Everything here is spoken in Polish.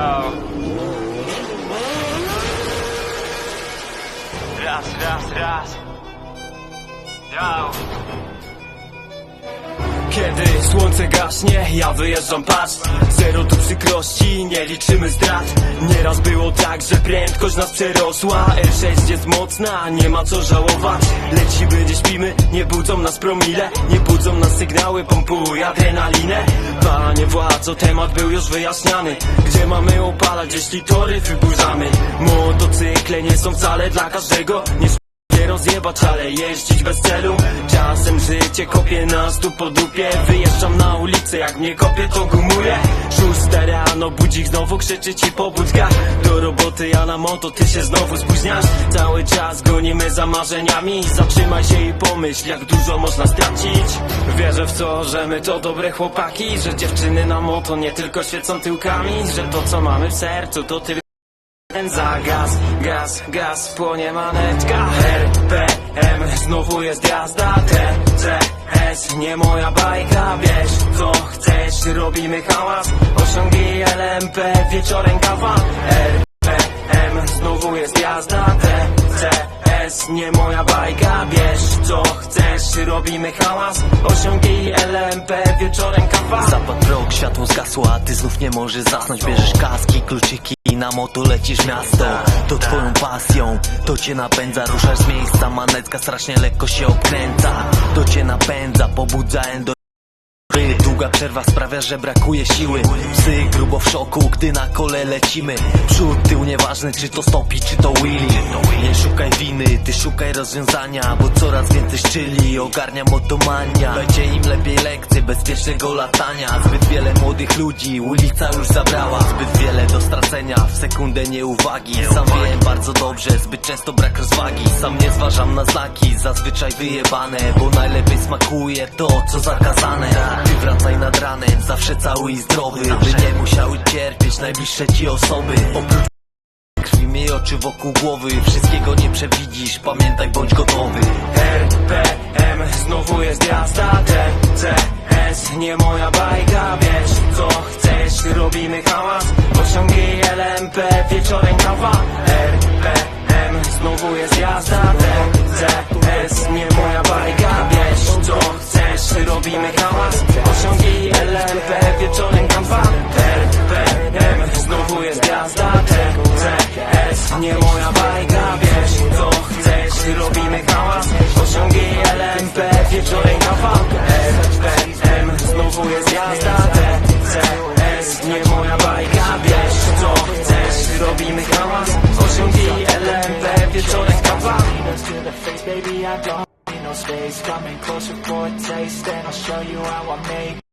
go. Raz, raz, raz. Yo. Kiedy słońce gaśnie, ja wyjeżdżam pas Zero tu przykrości, nie liczymy zdrad Nieraz było tak, że prędkość nas przerosła. R6 jest mocna, nie ma co żałować. Lecimy, nie śpimy, nie budzą nas promile. Nie budzą nas sygnały, pompuj adrenalinę. Panie władzo, temat był już wyjaśniany. Gdzie mamy opalać, jeśli tory wyburzamy? Motocykle nie są wcale dla każdego. Nie nie rozjebać, ale jeździć bez celu. Czasem życie kopie na stóp po dupie. Wyjeżdżam na ulicę, jak mnie kopie to gumuję. Szósta rano, budzik znowu krzyczy ci po budkach Do roboty ja na moto, ty się znowu spóźniasz. Cały czas gonimy za marzeniami. Zatrzymaj się i pomyśl, jak dużo można stracić. Wierzę w to, że my to dobre chłopaki. Że dziewczyny na moto nie tylko świecą tyłkami. Że to co mamy w sercu to tylko za gaz, gaz, gaz, płonie manetka. RPM, znowu jest jazda. TCS, nie moja bajka. Wiesz co chcesz, robimy hałas. Osiągnij LMP, wieczorem kawa. RPM, znowu jest jazda. TCS, nie moja bajka. Wiesz co chcesz, robimy hałas. Osiągnij LMP, wieczorem kawa. Zapadł rok, światło zgasło, a ty znów nie możesz zasnąć. Bierzesz kaski, kluczyki i na moto lecisz miasto. To twoją pasją, to cię napędza. Ruszasz z miejsca, manetka strasznie lekko się obkręca To cię napędza, pobudza endo Długa przerwa sprawia, że brakuje siły. Psy grubo w szoku, gdy na kole lecimy. Przód, tył, nieważne czy to stopi, czy to wheelie Nie szukaj winy, ty szukaj rozwiązania Bo coraz więcej szczyli, ogarnia motomania Dajcie im lepiej lekcje bezpiecznego latania. Zbyt wiele młodych ludzi, ulica już zabrała. Zbyt wiele do stracenia, w sekundę nieuwagi. Sam wiem bardzo dobrze, zbyt często brak rozwagi. Sam nie zważam na znaki, zazwyczaj wyjebane Bo najlepiej smakuje to, co zakazane wracaj nad ranem, zawsze cały i zdrowy By nie musiały cierpieć najbliższe ci osoby. Oprócz krwi miej oczy wokół głowy Wszystkiego nie przewidzisz, pamiętaj bądź gotowy. RPM, znowu jest jazda TCS, nie moja bajka Wiesz co chcesz, robimy hałas. Osiągnij LMP, wieczorem kawa. RPM, znowu jest jazda TCS, jazda TCS, nie moja bajka Wiesz co chcesz, robimy hałas Osiągnij LMP, wieczorem kawa to the face, baby, I don't need no space. Coming closer for a taste, and I'll show you how I make